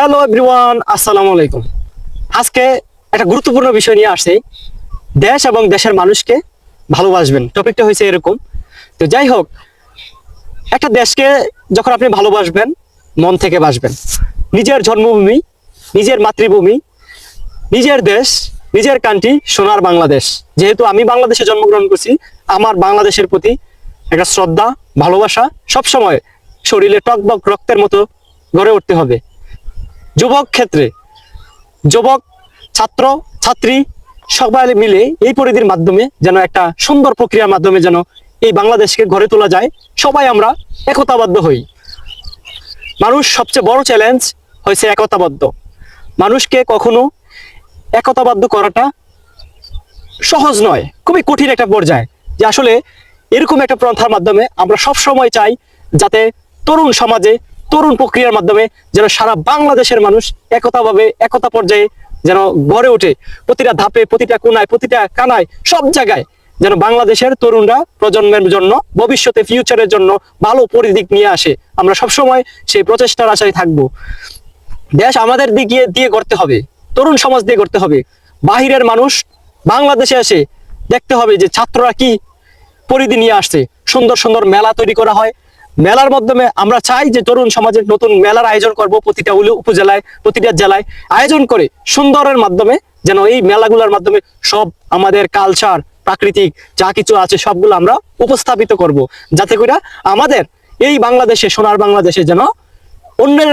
Hello everyone আসসালামু আলাইকুম আজকে একটা গুরুত্বপূর্ণ বিষয় নিয়ে আসছি। দেশ এবং দেশের মানুষকে ভালোবাসবেন। টপিকটা হয়েছে এরকম। তো যাই হোক, একটা দেশকে যখন আপনি ভালোবাসবেন, মন থেকে বাসবেন নিজের জন্মভূমি, নিজের মাতৃভূমি, নিজের দেশ, নিজের কান্ট্রি সোনার বাংলাদেশ। যেহেতু আমি বাংলাদেশে জন্মগ্রহণ করছি, আমার বাংলাদেশের প্রতি একটা শ্রদ্ধা, ভালোবাসা সবসময় শরীরে টক টকবক রক্তের মতো গড়ে উঠতে হবে। যুবক ক্ষেত্রে, যুবক, ছাত্র, ছাত্রী, সবাই মিলে এই পরিধির মাধ্যমে যেন একটা সুন্দর প্রক্রিয়ার মাধ্যমে যেন এই বাংলাদেশকে গড়ে তোলা যায়, সবাই আমরা একতাবদ্ধ হই। মানুষ সবচেয়ে বড় চ্যালেঞ্জ হয়েছে একতাবদ্ধ। মানুষকে কখনো একতাবদ্ধ করাটা সহজ নয়, খুবই কঠিন একটা পর্যায়ে যে আসলে এরকম একটা প্রন্থার মাধ্যমে আমরা সব সময় চাই যাতে তরুণ সমাজে তরুণ প্রক্রিয়ার মাধ্যমে যেন সারা বাংলাদেশের মানুষ একতাভাবে, একতা পর্যায়ে যেন গড়ে ওঠে। প্রতিটা ধাপে, প্রতিটা কোনায়, প্রতিটা কানায়, সব জায়গায় যেন বাংলাদেশের তরুণরা প্রজন্মের জন্য, ভবিষ্যতে ফিউচারের জন্য ভালো পরিদিক নিয়ে আসে। আমরা সবসময় সেই প্রচেষ্টার আশায় থাকব। দেশ আমাদের দিকে দিয়ে করতে হবে। তরুণ সমাজ দিয়ে করতে হবে। বাহিরের মানুষ বাংলাদেশে এসে দেখতে হবে যে ছাত্ররা কি পরিধি নিয়ে আসছে। সুন্দর সুন্দর মেলা তৈরি করা হয়। মেলার মাধ্যমে আমরা চাই যে তরুণ সমাজের নতুন মেলার আয়োজন করব প্রতিটা উপজেলায়, প্রতিটা জেলায়। আয়োজন করে সুন্দরের মাধ্যমে যেন এই মেলাগুলোর মাধ্যমে সব আমাদের কালচার প্রাকৃতিক যা কিছু আছে সবগুলো আমরা উপস্থাপিত করব। যাতে করে আমাদের এই বাংলাদেশে, সোনার বাংলাদেশে যেন অন্যের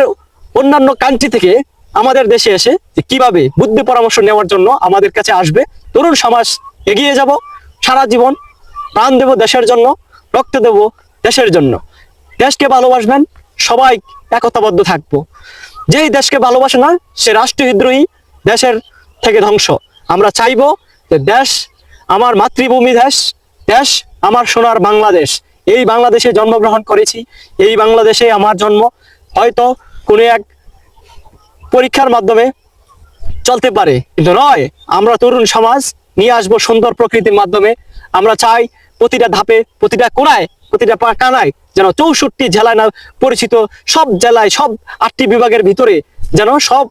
অন্যান্য কান্ট্রি থেকে আমাদের দেশে এসে কীভাবে বুদ্ধি পরামর্শ নেওয়ার জন্য আমাদের কাছে আসবে। তরুণ সমাজ এগিয়ে যাব, সারা জীবন প্রাণ দেব দেশের জন্য, রক্ত দেব দেশের জন্য। দেশকে ভালোবাসবেন, সবাই একতাবদ্ধ থাকব। যেই দেশকে ভালোবাসে না, সে রাষ্ট্রবিদ্রোহী দেশের থেকে ধ্বংস। আমরা চাইব যে দেশ আমার মাতৃভূমি দেশ দেশ আমার সোনার বাংলাদেশ। এই বাংলাদেশে জন্মগ্রহণ করেছি, এই বাংলাদেশে আমার জন্ম। হয়তো কোনো এক পরীক্ষার মাধ্যমে চলতে পারে, কিন্তু নয়, আমরা তরুণ সমাজ নিয়ে আসব সুন্দর প্রকৃতির মাধ্যমে। আমরা চাই প্রতিটা ধাপে, প্রতিটা কোনায়, প্রতিটা কানায় যেন চৌষট্টি জেলায় না পরিচিত সব জেলায়, সব আটটি বিভাগের ভিতরে যেন সব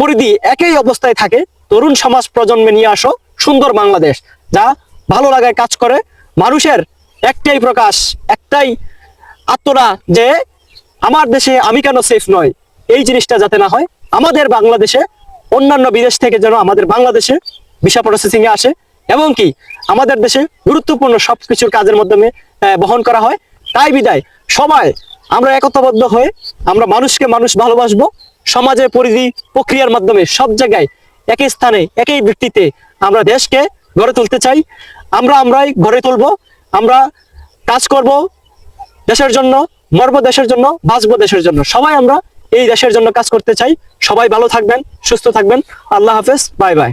পরিধি একই অবস্থায় থাকে। তরুণ সমাজ প্রজন্মে নিয়ে আসো সুন্দর বাংলাদেশ, যা ভালো লাগায় কাজ করে। মানুষের একটাই প্রকাশ, একটাই আত্মরা যে আমার দেশে আমি কেন সেফ নয়, এই জিনিসটা যাতে না হয়। আমাদের বাংলাদেশে, অন্যান্য বিদেশ থেকে যেন আমাদের বাংলাদেশে ভিসা প্রসেসিং এ আসে। এবং কি আমাদের দেশে গুরুত্বপূর্ণ সবকিছুর কাজের মাধ্যমে বহন করা হয়। তাই বিদায়, সবাই আমরা একতাবদ্ধ হয়ে আমরা মানুষকে মানুষ ভালোবাসবো। সমাজের পরিধি প্রক্রিয়ার মাধ্যমে সব জায়গায় একই স্থানে, একই ভিত্তিতে আমরা দেশকে গড়ে তুলতে চাই। আমরা আমরাই গড়ে তুলবো। আমরা কাজ করব দেশের জন্য, মরবো দেশের জন্য, বাঁচবো দেশের জন্য। সবাই আমরা এই দেশের জন্য কাজ করতে চাই। সবাই ভালো থাকবেন, সুস্থ থাকবেন। আল্লাহ হাফেজ। Bye bye.